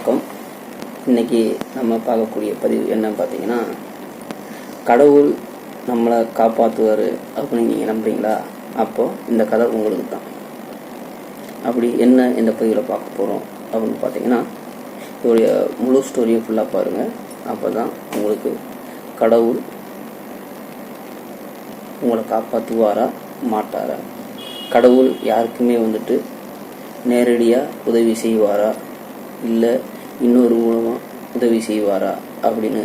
வணக்கம். இன்னைக்கு நம்ம பார்க்கக்கூடிய பதிவு என்னன்னு பார்த்தீங்கன்னா கடவுள் நம்மளை காப்பாற்றுவார் அப்படின்னு நீங்கள் நம்புறீங்களா? அப்போது இந்த கதை உங்களுக்கு தான் அப்படி என்ன இந்த பதிவில் பார்க்க போகிறோம் அப்படின்னு பார்த்தீங்கன்னா இதோடைய முழு ஸ்டோரியை ஃபுல்லாக பாருங்கள் அப்போ தான் உங்களுக்கு கடவுள் உங்களை காப்பாற்றுவாரா மாட்டாரா? கடவுள் யாருக்குமே வந்துட்டு நேரடியாக உதவி செய்வாரா? இல்லை இன்னொரு மூலமாக உதவி செய்வாரா அப்படின்னு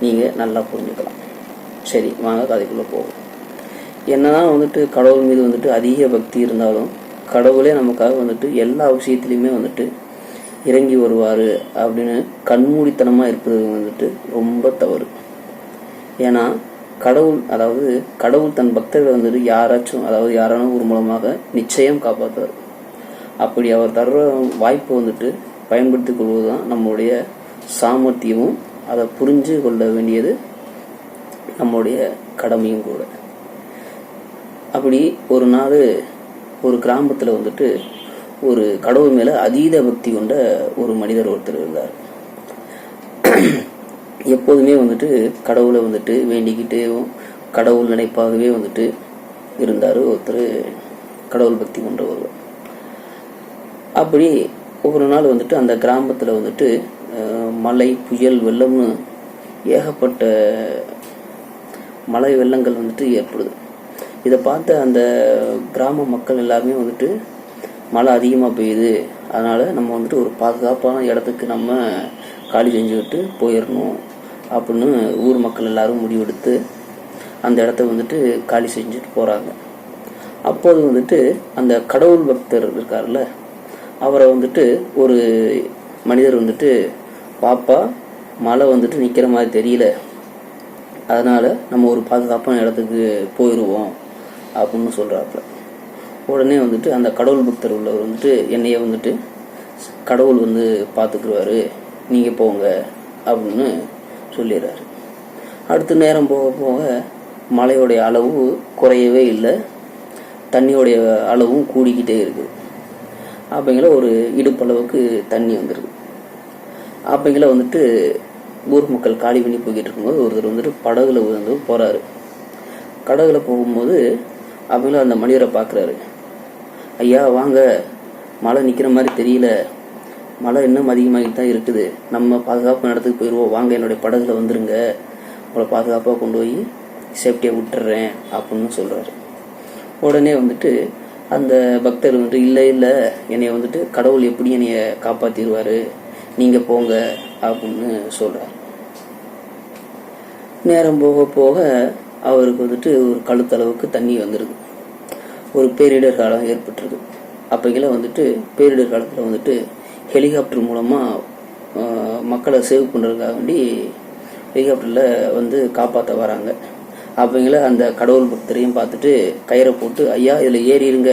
நீங்கள் நல்லா புரிஞ்சுக்கலாம். சரி வாங்க கதைக்குள்ளே என்ன என்னதான் வந்துட்டு கடவுள் மீது வந்துட்டு அதிக பக்தி இருந்தாலும் கடவுளே நமக்காக வந்துட்டு எல்லா விஷயத்துலையுமே வந்துட்டு இறங்கி வருவார் அப்படின்னு கண்மூடித்தனமாக இருப்பது வந்துட்டு ரொம்ப தவறு. ஏன்னா கடவுள் அதாவது கடவுள் தன் பக்தர்களை வந்துட்டு யாராச்சும் அதாவது யாரான ஒரு மூலமாக நிச்சயம் காப்பாற்றுவார் அப்படி அவர் தர்ற வாய்ப்பை வந்துட்டு பயன்படுத்தி கொள்வது தான் நம்மளுடைய சாமர்த்தியமும் அதை புரிஞ்சு கொள்ள வேண்டியது நம்மளுடைய கடமையும் கூட. அப்படி ஒரு நாள் ஒரு கிராமத்தில் வந்துட்டு ஒரு கடவுள் மேலே அதீத பக்தி கொண்ட ஒரு மனிதர் ஒருத்தர் இருந்தார். எப்போதுமே வந்துட்டு கடவுளை வந்துட்டு வேண்டிக்கிட்டே கடவுள் நினைப்பாகவே வந்துட்டு இருந்தார். ஒருத்தர் கடவுள் பக்தி கொண்ட ஒருவர். அப்படி ஒரு நாள் வந்துட்டு அந்த கிராமத்தில் வந்துட்டு மழை புயல் வெள்ளம்னு ஏகப்பட்ட மழை வெள்ளங்கள் வந்துட்டு ஏற்படுது. இதை பார்த்த அந்த கிராம மக்கள் எல்லாருமே வந்துட்டு மழை அதிகமாக பெய்யுது அதனால் நம்ம வந்துட்டு ஒரு பாதுகாப்பான இடத்துக்கு நம்ம காலி செஞ்சு விட்டு போயிடணும் அப்படின்னு ஊர் மக்கள் எல்லாரும் முடிவெடுத்து அந்த இடத்த வந்துட்டு காலி செஞ்சுட்டு போகிறாங்க அப்போது வந்துட்டு அந்த கடவுள் பக்தர் இருக்கார்ல அவரை வந்துட்டு ஒரு மனிதர் வந்துட்டு பாப்பா மழை வந்துட்டு நிற்கிற மாதிரி தெரியல. அதனால் நம்ம ஒரு பாதுகாப்பான இடத்துக்கு போயிடுவோம் அப்படின்னு சொல்கிறாப்புல உடனே வந்துட்டு அந்த கடவுள் பக்தர் உள்ளவர் வந்துட்டு என்னையே வந்துட்டு கடவுள் வந்து பார்த்துக்குருவாரு நீங்கள் போங்க. அப்படின்னு சொல்லிடுறாரு. அடுத்த நேரம் போக போக மழையோடைய அளவு குறையவே இல்லை. தண்ணியோடைய அளவும் கூடிக்கிட்டே இருக்குது அப்படிங்கிற ஒரு இடுப்பளவுக்கு தண்ணி வந்துடுது அப்படிங்கிற வந்துட்டு ஊர் மக்கள் காலி பண்ணி போய்கிட்டு இருக்கும்போது ஒருத்தர் வந்துட்டு படகுல வந்து போகிறாரு கடகுல போகும்போது அவங்களும் அந்த மனிதரை பார்க்குறாரு ஐயா வாங்க. மழை நிற்கிற மாதிரி தெரியல. மழை இன்னும் அதிகமாகிட்டு தான் இருக்குது. நம்ம பாதுகாப்பான இடத்துக்கு போயிடுவோம் வாங்க என்னுடைய படகுல வந்துருங்க. உங்களை பாதுகாப்பாக கொண்டு போய் சேஃப்டியாக விட்டுறேன் அப்படின்னு சொல்கிறாரு உடனே வந்துட்டு அந்த பக்தர் வந்துட்டு இல்லை இல்லை என்னைய வந்துட்டு கடவுள் எப்படி என்னைய காப்பாற்றிடுவார் நீங்கள் போங்க அப்படின்னு சொல்கிறார் நேரம் போக போக அவருக்கு வந்துட்டு ஒரு கழுத்தளவுக்கு தண்ணி வந்துடுது ஒரு பேரிடர் காலம் ஏற்பட்டுருது அப்போக்கெல்லாம் வந்துட்டு பேரிடர் காலத்தில் வந்துட்டு ஹெலிகாப்டர் மூலமாக மக்களை சேவ் பண்ணுறதுக்காக வேண்டி ஹெலிகாப்டரில் வந்து காப்பாற்ற வராங்க. அவங்கள அந்த கடவுள் பக்தரையும் பார்த்துட்டு கயிறை போட்டு ஐயா இதில் ஏறிடுங்க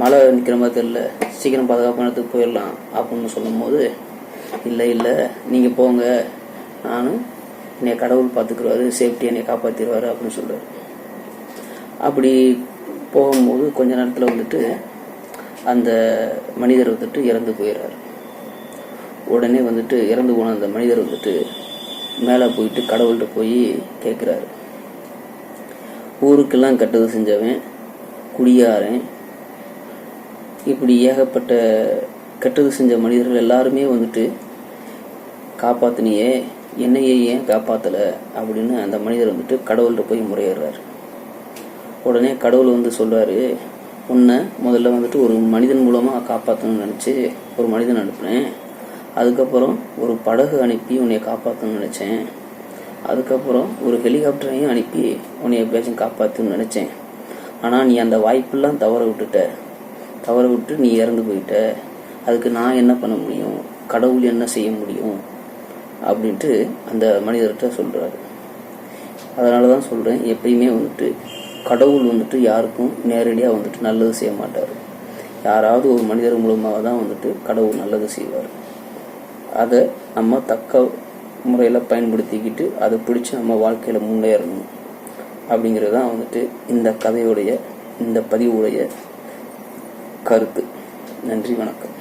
மழை நிற்கிற மாதிரி தெரியல. சீக்கிரம் பாதுகாப்பான இடத்துக்கு போயிடலாம். அப்படின்னு சொல்லும்போது இல்லை இல்லை. நீங்கள் போங்க. நானும் என்னை கடவுள் பார்த்துக்குருவாரு. சேஃப்டி என்னை காப்பாற்றிடுவார் அப்படின்னு சொல்கிறார் அப்படி போகும்போது கொஞ்ச நேரத்தில் வந்துட்டு அந்த மனிதர் வந்துட்டு இறந்து போயிடுறார். உடனே வந்துட்டு இறந்து போன அந்த மனிதர் வந்துட்டு மேலே போயிட்டு கடவுள்கிட்ட போய் கேட்குறாரு ஊருக்கெல்லாம் கெட்டது செஞ்சவன் குடியாரன் இப்படி ஏகப்பட்ட கெட்டது செஞ்ச மனிதர்கள் எல்லாருமே வந்துட்டு காப்பாத்தினியே என்னையே ஏன் காப்பாத்தல அப்படின்னு அந்த மனிதர் வந்துட்டு கடவுள்கிட்ட போய் முறையிடுறாரு. உடனே கடவுள் வந்து சொல்றாரு உன்னை முதல்ல வந்துட்டு ஒரு மனிதன் மூலமாக காப்பாற்றணும்னு நினச்சி ஒரு மனிதன் அனுப்புனேன். அதுக்கப்புறம் ஒரு படகு அனுப்பி உன்னை காப்பாற்றணும்னு நினச்சேன். அதுக்கப்புறம் ஒரு ஹெலிகாப்டரையும் அனுப்பி உன்னை எப்படியாச்சும் காப்பாற்றணும்னு நினச்சேன். ஆனால் நீ அந்த வாய்ப்பெல்லாம் தவற விட்டுட்ட. தவற விட்டு நீ இறந்து போயிட்ட. அதுக்கு நான் என்ன பண்ண முடியும்? கடவுள் என்ன செய்ய முடியும்? அப்படின்ட்டு அந்த மனிதர்கிட்ட சொல்கிறாரு அதனால தான் சொல்கிறேன் எப்பயுமே வந்துட்டு கடவுள் வந்துட்டு யாருக்கும் நேரடியாக வந்துட்டு நல்லது செய்ய மாட்டார். யாராவது ஒரு மனிதர் மூலமாக தான் வந்துட்டு கடவுள் நல்லது செய்வார். அதை நம்ம தக்க முறையில் பயன்படுத்திக்கிட்டு அதை பிடிச்சி நம்ம வாழ்க்கையில் முன்னேறணும். அப்படிங்கிறது தான் வந்துட்டு இந்த கதையுடைய இந்த பதிவுடைய கருத்து. நன்றி வணக்கம்.